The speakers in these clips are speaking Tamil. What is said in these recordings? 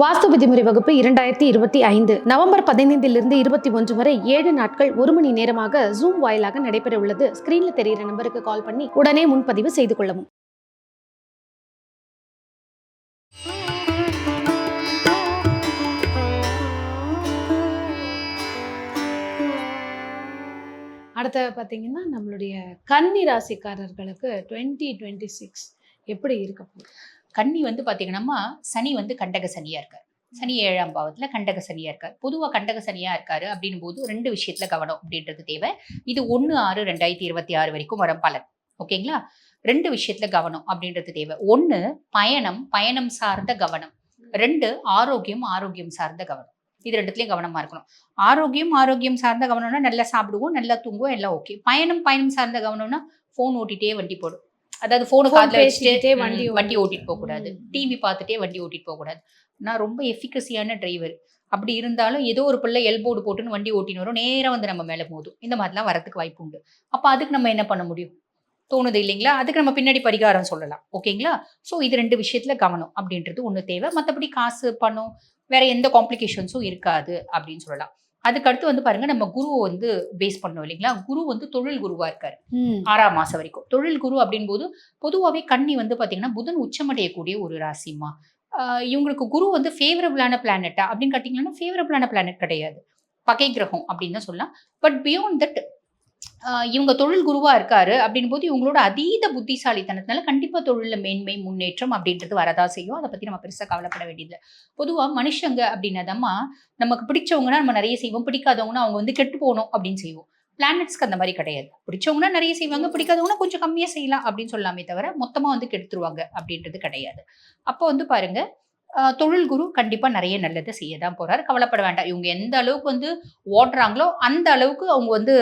வாஸ்து விதிமுறை வகுப்பு இரண்டாயிரத்தி இருபத்தி ஐந்து நவம்பர் பதினைந்திலிருந்து இருபத்தி ஒன்று வரை ஏழு நாட்கள் ஒரு மணி நேரமாக ஜூம் வாயிலாக நடைபெற உள்ளது. ஸ்கிரீன்ல தெரிகிற நம்பருக்கு கால் பண்ணி உடனே முன்பதிவு செய்து கொள்ளவும். அடுத்த பார்த்தீங்கன்னா நம்மளுடைய கன்னி ராசிக்காரர்களுக்கு டுவெண்ட்டி டுவெண்ட்டி சிக்ஸ் எப்படி இருக்க போகுது? கன்னி வந்து பார்த்தீங்கன்னா சனி வந்து கண்டக சனியாக இருக்கார். சனி ஏழாம் பாவத்தில் கண்டக சனியாக இருக்கார். பொதுவாக கண்டக சனியாக இருக்காரு அப்படின்னும் போது ரெண்டு விஷயத்தில் கவனம் அப்படின்றது தேவை. இது ஒன்று ஆறு ரெண்டாயிரத்தி இருபத்தி ஆறு வரைக்கும் வரும் பலன். ஓகேங்களா? ரெண்டு விஷயத்தில் கவனம் அப்படின்றது தேவை. ஒன்று பயணம் பயணம் சார்ந்த கவனம். ரெண்டு ஆரோக்கியம் ஆரோக்கியம் சார்ந்த கவனம். இது ரெண்டுத்துலையும் கவனமாக இருக்கணும். ஆரோக்கியம் ஆரோக்கியம் சார்ந்த கவனம்னா நல்லா சாப்பிடுவோம் நல்லா தூங்குவோம் எல்லாம் ஓகே பயணம் பயணம் சார்ந்த கவனம்னா ஃபோன் ஓட்டிகிட்டே வண்டி போடும். அதாவது ஃபோனு காதுல வச்சுட்டே வண்டி வண்டி ஓட்டு- ஓட்டிட்டு போக கூடாது. ம். டிவி பார்த்துட்டே வண்டி ஓட்டிட்டு போக கூடாது. நான் ரொம்ப எஃபிகசியான டிரைவர் அப்படி இருந்தாலும் ஏதோ ஒரு பிள்ளை எல்போர்டு போட்டுன்னு வண்டி ஓட்டின்னு வரும். நேரா வந்து நம்ம மேல மோதும். இந்த மாதிரிலாம் வரதுக்கு வாய்ப்பு உண்டு. அப்ப அதுக்கு நம்ம என்ன பண்ண முடியும்? தோணுது இல்லைங்களா? அதுக்கு நம்ம பின்னாடி பரிகாரம் சொல்லலாம். ஓகேங்களா? ஸோ இது ரெண்டு விஷயத்துல கவனம் அப்படின்றது ஒண்ணு தேவை. மற்றபடி காசு பணம் வேற எந்த காம்ப்ளிகேஷன்ஸும் இருக்காது அப்படின்னு சொல்லலாம். அதுக்கடுத்து வந்து பாருங்க நம்ம குருவை வந்து பேஸ் பண்ணோம் இல்லைங்களா? குரு வந்து தொழில் குருவா இருக்காரு. ஆறாம் மாசம் வரைக்கும். தொழில் குரு அப்படின் போது பொதுவாகவே கன்னி வந்து பாத்தீங்கன்னா புதன் உச்சமடையக்கூடிய ஒரு ராசிமா இவங்களுக்கு குரு வந்து ஃபேவரபிளான பிளானட்டா அப்படின்னு கேட்டிங்கன்னா ஃபேவரபிளான பிளானட் கிடையாது. பகை கிரகம் அப்படின்னு தான் சொல்லலாம். பட் பியாண்ட் தட் இவங்க தொழில் குருவா இருக்காரு அப்படின் போது இவங்களோட அதீத புத்திசாலித்தனத்தினால கண்டிப்பா தொழில மேன்மை முன்னேற்றம் அப்படின்றது வரதா செய்யும். அதை பத்தி நம்ம பெருசா கவலைப்பட வேண்டியது பொதுவா மனுஷங்க அப்படின்னதம்மா நமக்கு பிடிச்சவங்கன்னா நம்ம நிறைய செய்வோம். பிடிக்காதவங்கன்னா அவங்க வந்து கெட்டு போகணும் அப்படின்னு செய்வோம். பிளானட்ஸ்க்கு அந்த மாதிரி கிடையாது. பிடிச்சவங்கன்னா நிறைய செய்வாங்க. பிடிக்காதவங்கன்னா கொஞ்சம் கம்மியாக செய்யலாம் அப்படின்னு சொல்லாமே தவிர மொத்தமாக வந்து கெடுத்துருவாங்க அப்படின்றது கிடையாது. அப்போ வந்து பாருங்க தொழில் குரு கண்டிப்பாக நிறைய நல்லதை செய்ய தான் போறாரு. கவலைப்பட வேண்டாம். இவங்க எந்த அளவுக்கு வந்து ஓடுறாங்களோ அந்த அளவுக்கு அவங்க வந்து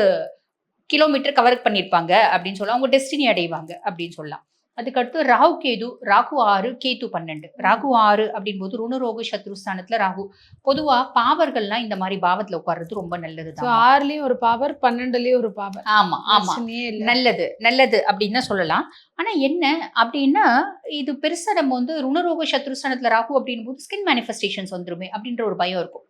கிலோமீட்டர் கவர் பண்ணியிருப்பாங்க அப்படின்னு சொல்லலாம். அவங்க டெஸ்டினி அடைவாங்க அப்படின்னு சொல்லலாம். அதுக்கடுத்து ராகு கேது ராகு ஆறு கேது பன்னெண்டு. ராகு ஆறு அப்படின் போது ருணரோக சத்ருஸ்தானத்துல ராகு. பொதுவா பாவர்கள்லாம் இந்த மாதிரி பாவத்துல உட்கார்றது ரொம்ப நல்லது ஆறுலயும் ஒரு பவர் பன்னெண்டுலயும் ஒரு பவர் ஆமா ஆமா. நல்லது நல்லது அப்படின்னு சொல்லலாம். ஆனா என்ன அப்படின்னா இது பெருசா நம்ம வந்து ருணரோக சத்ருஸ்தானத்துல ராகு அப்படின் போது ஸ்கின் மேனிஃபெஸ்டேஷன்ஸ் வந்துருமே அப்படின்ற ஒரு பயம் இருக்கும்.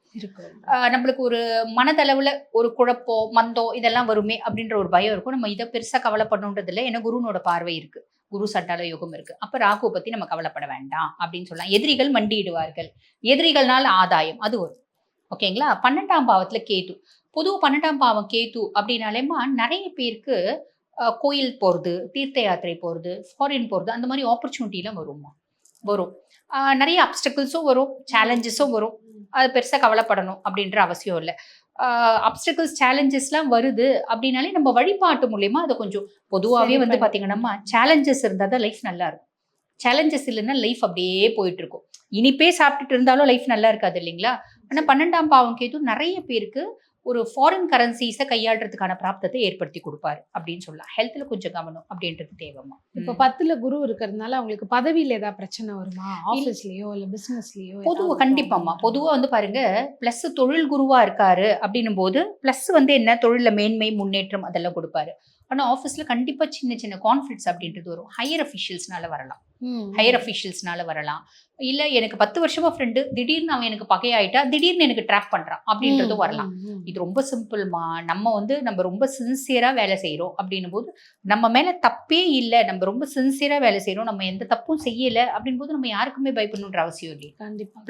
நம்மளுக்கு ஒரு மனதளவுல ஒரு குழப்பம் மந்தம் இதெல்லாம் வருமே அப்படின்ற ஒரு பயம் இருக்கும். நம்ம இதை பெருசா கவலைப்படணுன்றது இல்லை ஏன்னா குருனோட பார்வை இருக்கு. குரு சட்டால யோகம் இருக்கு. அப்ப ராகுவை பத்தி நம்ம கவலைப்பட வேண்டாம் அப்படின்னு சொல்லலாம். எதிரிகள் மண்டியிடுவார்கள். எதிரிகள்னால் ஆதாயம். அது வரும் ஓகேங்களா? பன்னெண்டாம் பாவத்துல கேது. பொது பன்னெண்டாம் பாவம் கேது அப்படின்னாலேமா நிறைய பேருக்கு கோயில் போறது தீர்த்த யாத்திரை போறது ஃபாரின் போறது அந்த மாதிரி ஆப்பர்ச்சுனிட்டிலாம் வருமா வரும். நிறைய அப்டக்கிள்ஸும் வரும் சேலஞ்சஸும் வரும். அது பெருசாக கவலைப்படணும் அப்படின்ற அவசியம் இல்லை. அப்டக்கிள்ஸ் சேலஞ்சஸ்லாம் வருது அப்படின்னாலே நம்ம வழிபாட்டு மூலயமா அதை கொஞ்சம் பொதுவாகவே வந்து பார்த்தீங்கன்னா சேலஞ்சஸ் இருந்தால் தான் லைஃப் நல்லா இருக்கும். சேலஞ்சஸ் இல்லைன்னா லைஃப் அப்படியே போயிட்டு இருக்கும். இனிப்பே சாப்பிட்டுட்டு இருந்தாலும் லைஃப் நல்லா இருக்காது இல்லைங்களா? ஆனால் பன்னெண்டாம் பாவம் கேது நிறைய பேருக்கு ஒரு ஃபாரின் கரன்சிஸை கையாளுறதுக்கான பிராப்தத்தை ஏற்படுத்தி கொடுப்பாரு அப்படின்னு சொல்லலாம். ஹெல்த்ல கொஞ்சம் கவனம் அப்படின்றது தேவைமா இப்ப பத்துல குரு இருக்கிறதுனால அவங்களுக்கு பதவியில ஏதாவது பிரச்சனை வருமா? ஆபீஸ்லயோ இல்ல பிசினஸ்லயோ பொதுவா கண்டிப்பாம்மா. பொதுவா வந்து பாருங்க பிளஸ் தொழில் குருவா இருக்காரு அப்படின்னும் போது பிளஸ் வந்து என்ன? தொழில்ல மேன்மை முன்னேற்றம் அதெல்லாம் கொடுப்பாரு. ஆனா ஆஃபீஸ்ல கண்டிப்பா சின்ன சின்ன கான்ஃபிளிக்ஸ் அப்படின்றது வரும். ஹையர் அஃபிஷியல்ஸ்னால வரலாம். ஹையர் அஃபிஷியல்ஸ்னால வரலாம். இல்ல எனக்கு பத்து வருஷமா ஃப்ரெண்டு திடீர்னு அவன் எனக்கு பகையாயிட்டா திடீர்னு எனக்கு ட்ராப் பண்றான் அப்படின்றதும் வரலாம். இது ரொம்ப சிம்பிள்மா நம்ம வந்து நம்ம ரொம்ப சின்சியரா வேலை செய்றோம் அப்படின்னும் போது நம்ம மேல தப்பே இல்லை நம்ம ரொம்ப சின்சியரா வேலை செய்றோம் நம்ம எந்த தப்பும் செய்யல அப்படின் போது நம்ம யாருக்குமே பயப்படணுன்ற அவசியம் இல்லை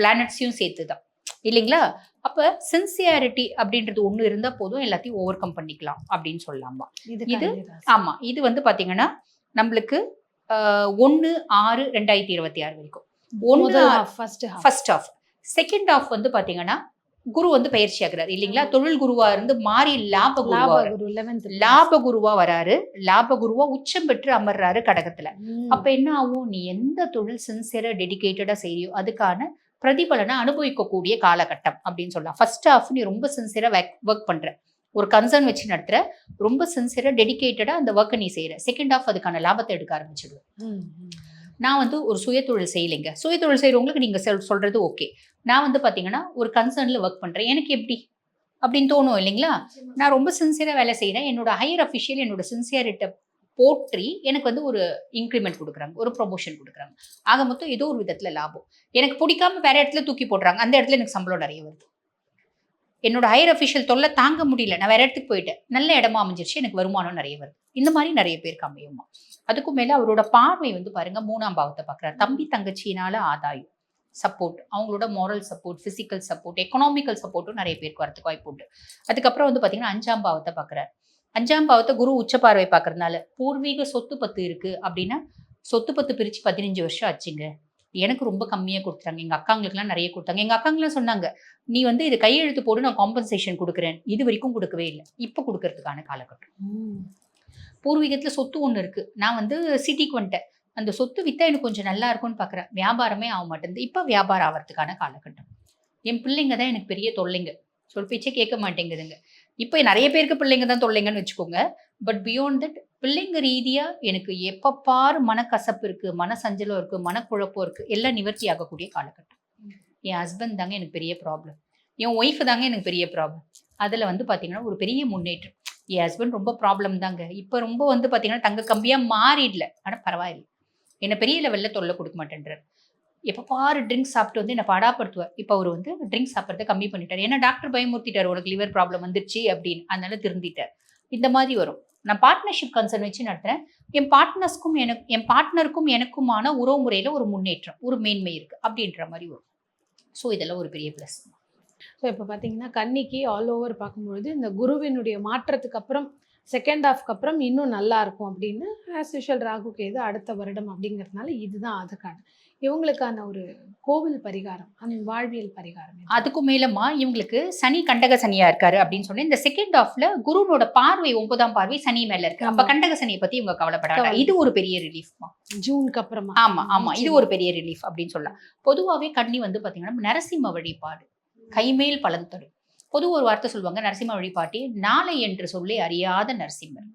பிளானட்ஸையும் சேர்த்து தான் இல்லைங்களா? அப்ப சின்சியாரிட்டி அப்படின்றது ஒண்ணு இருந்தா போதும் எல்லாத்தையும் ஓவர் கம் பண்ணிக்கலாம் அப்படின்னு சொல்லலாமா? இது. ஆமா இது வந்து பாத்தீங்கன்னா நம்மளுக்கு ஒண்ணு ஆறு ரெண்டாயிரத்தி இருபத்தி ஆறு வரைக்கும். half. First half second half வந்து பாத்தீங்கன்னா குரு வந்து பயிற்சி ஆகுறாரு இல்லைங்களா? தொழில் குருவா இருந்து மாறி லாப குருவா லாப வராரு. குரு 11th லாப குருவா வராரு லாப குருவா உச்சம் பெற்று அமர்றாரு கடகத்துல. அப்ப என்ன ஆகும்? நீ எந்த தொழில் சின்சியரா டெடிகேட்டடா செய்யறியோ அதுக்கான பிரதிபலனை அனுபவிக்கக்கூடிய காலகட்டம் அப்படின்னு சொல்லலாம். ஃபர்ஸ்ட் ஆஃப் நீ ரொம்ப சின்சியராக ஒர்க் பண்ற. ஒரு கன்சர்ன் வச்சு நடத்துற. ரொம்ப சின்சியராக டெடிக்கேட்டடாக அந்த ஒர்க்கை நீ செய்கிற செகண்ட் ஆஃப் அதுக்கான லாபத்தை எடுக்க ஆரம்பிச்சிடுவேன். நான் வந்து ஒரு சுயதொழில் செய்யலைங்க. சுயதொழில் செய்கிறவங்களுக்கு நீங்கள் சொல் சொல்கிறது ஓகே நான் வந்து பார்த்தீங்கன்னா ஒரு கன்சர்னில் ஒர்க் பண்ணுறேன் எனக்கு எப்படி? அப்படின்னு தோணும் இல்லைங்களா? நான் ரொம்ப சின்சியராக வேலை செய்கிறேன் என்னோட ஹையர் அஃபிஷியல் என்னோட சின்சியரிட்ட போற்றி எனக்கு வந்து ஒரு இன்க்ரிமெண்ட் கொடுக்குறாங்க ஒரு ப்ரொமோஷன் கொடுக்குறாங்க. ஆக மொத்தம் ஏதோ ஒரு விதத்தில் லாபம். எனக்கு பிடிக்காம வேற இடத்துல தூக்கி போடுறாங்க அந்த இடத்துல எனக்கு சம்பளம் நிறைய வருது. என்னோட ஹையர் அஃபிஷியல் தொல்லை தாங்க முடியல நான் வேற இடத்துக்கு போயிட்டேன். நல்ல இடமா அமைஞ்சிருச்சு எனக்கு வருமானம் நிறைய வருது. இந்த மாதிரி நிறைய பேருக்கு அமையுமா? அதுக்கும் மேல அவரோட பார்வை வந்து பாருங்க மூணாம் பாவத்தை பார்க்குறாரு. தம்பி தங்கச்சியினால ஆதாயம் சப்போர்ட் அவங்களோட moral support physical support economical சப்போர்ட்டும் நிறைய பேருக்கு வரதுக்கு வாய்ப்பு உண்டு. அதுக்கப்புறம் வந்து பார்த்தீங்கன்னா அஞ்சாம் பாவத்தை பார்க்குறாரு. அஞ்சாம் பாவத்தை குரு உச்ச பார்வை பார்க்கறதுனால பூர்வீக சொத்து பத்து இருக்கு அப்படின்னா சொத்து பத்து பிரிச்சு பதினஞ்சு வருஷம் ஆச்சுங்க. எனக்கு ரொம்ப கம்மியா கொடுத்தாங்க எங்க அக்காங்களுக்குலாம் நிறைய கொடுத்தாங்க. எங்க அக்காங்களாம் சொன்னாங்க நீ வந்து இது கையெழுத்து போடு நான் காம்பன்சேஷன் கொடுக்குறேன். இது வரைக்கும் கொடுக்கவே இல்லை. இப்போ கொடுக்கறதுக்கான காலகட்டம். பூர்வீகத்துல சொத்து ஒன்று இருக்கு. நான் வந்து சிட்டிக்கு வந்துட்டேன். அந்த சொத்து வித்தா எனக்கு கொஞ்சம் நல்லா இருக்கும்னு பார்க்குறேன் வியாபாரமே ஆக மாட்டேங்குது. இப்போ வியாபாரம் ஆகிறதுக்கான காலகட்டம். என் பிள்ளைங்க தான் எனக்கு பெரிய தொல்லைங்க. சொல் பேச்சே கேட்க மாட்டேங்குதுங்க. இப்போ நிறைய பேருக்கு பிள்ளைங்க தான் தொல்லைங்கன்னு வச்சுக்கோங்க. பட் பியாண்ட் தட் பிள்ளைங்க ரீதியாக எனக்கு எப்போ பாரு மனக்கசப்பு இருக்குது மனசஞ்சலம் இருக்குது மனக்குழப்பம் இருக்குது எல்லாம் நிவர்த்தி ஆகக்கூடிய காலகட்டம். என் ஹஸ்பண்ட் தாங்க எனக்கு பெரிய ப்ராப்ளம் என் ஒய்ஃப் தாங்க எனக்கு பெரிய ப்ராப்ளம் அதில் வந்து பார்த்தீங்கன்னா ஒரு பெரிய முன்னேற்றம். என் ஹஸ்பண்ட் ரொம்ப ப்ராப்ளம் தாங்க. இப்போ ரொம்ப வந்து பார்த்தீங்கன்னா தங்க கம்பியாக மாறிடல. ஆனால் பரவாயில்ல. என்னை பெரிய லெவலில் தொல்லை கொடுக்க மாட்டேன்றார். எப்போ பாரு ட்ரிங்க்ஸ் சாப்பிட்டு வந்து என்னை படாப்படுத்துவார். இப்போ அவர் வந்து ட்ரிங்க்ஸ் சாப்பிட்றத கம்மி பண்ணிட்டார். ஏன்னா டாக்டர் பயமுறுத்திட்டார் உனக்கு லிவர் ப்ராப்ளம் வந்துருச்சு அப்படின்னு. அதனால திருந்திட்டார். இந்த மாதிரி வரும். நான் பார்ட்னர்ஷிப் கன்சர்ன் வச்சு நடத்துகிறேன் என் பார்ட்னர்ஸ்க்கும் எனக்கு என் பார்ட்னருக்கும் எனக்குமான உறவு முறையில் ஒரு முன்னேற்றம் ஒரு மேன்மை இருக்கு அப்படின்ற மாதிரி வரும். ஸோ இதெல்லாம் ஒரு பெரிய ப்ளஸ் ஸோ இப்போ பார்த்தீங்கன்னா கன்னிக்கு ஆல் ஓவர் பார்க்கும்பொழுது இந்த குருவினுடைய மாற்றத்துக்கு அப்புறம் செகண்ட் ஹாஃப்க்கு அப்புறம் இன்னும் நல்லா இருக்கும் அப்படின்னு ஆஸ் யூஷுவல் ராகு கேது அடுத்த வருடம் அப்படிங்கிறதுனால இதுதான் அதுக்கான இவங்களுக்கான ஒரு கோவில் பரிகாரம் அந்த வாழ்வியல் பரிகாரம்? அதுக்கும் மேலமா இவங்களுக்கு சனி கண்டக சனியா இருக்காரு அப்படின்னு சொன்னேன். இந்த செகண்ட் ஹாஃப்ல குருவோட பார்வை ஒன்பதாம் பார்வை சனி மேல இருக்கு. அப்ப. கண்டக சனியை பத்தி இவங்க கவலைப்படாங்க கவலை. இது ஒரு பெரிய ரிலீஃப்மா ஜூனுக்கு அப்புறமா. ஆமா ஆமா. இது ஒரு பெரிய ரிலீஃப் அப்படின்னு சொல்லலாம். பொதுவாவே கன்னி வந்து பாத்தீங்கன்னா நரசிம்ம வழிபாடு. கைமேல் பலன் தரும். பொது ஒரு வார்த்தை சொல்லுவாங்க நரசிம்ம வழிபாட்டி நாளை என்று சொல்லி அறியாத நரசிம்மர்.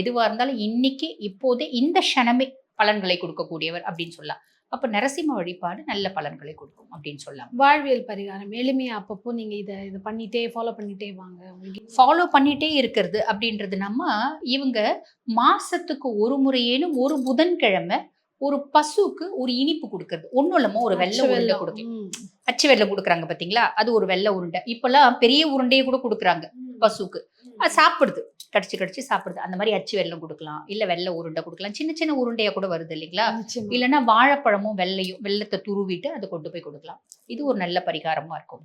எதுவா இருந்தாலும் இன்னைக்கு இப்போதே இந்த க்ஷணமே பலன்களை கொடுக்கக்கூடியவர் அப்படின்னு சொல்லலாம். அப்ப நரசிம்ம வழிபாடு நல்ல பலன்களை கொடுக்கும் அப்படின்னு சொல்லலாம். வாழ்வியல் பரிகாரம் எளிமையா அப்பப்போ நீங்க இதை இது பண்ணிட்டே ஃபாலோ பண்ணிட்டே வாங்க. உங்களுக்கு ஃபாலோ பண்ணிட்டே இருக்கிறது அப்படின்றது நம்ம இவங்க மாசத்துக்கு ஒரு முறையேனும் ஒரு புதன்கிழமை ஒரு பசுக்கு ஒரு இனிப்பு கொடுக்கறது. ஒண்ணும் இல்லாம ஒரு வெள்ளை உருண்டை ம். அச்சு வெள்ளம் கொடுக்குறாங்க பாத்தீங்களா? அது ஒரு வெள்ளை உருண்டை. இப்பெல்லாம் பெரிய உருண்டையை கூட கொடுக்குறாங்க பசுக்கு அது சாப்பிடுது. கடிச்சு கடிச்சு சாப்பிடுது. அந்த மாதிரி அச்சு வெல்லம் கொடுக்கலாம். இல்ல வெள்ளை உருண்டை கொடுக்கலாம். சின்ன சின்ன உருண்டையா கூட வருது இல்லைங்களா. இல்லைன்னா வாழைப்பழமும் வெள்ளையும் வெள்ளத்தை துருவிட்டு அதை கொண்டு போய் கொடுக்கலாம். இது ஒரு நல்ல பரிகாரமா இருக்கும்.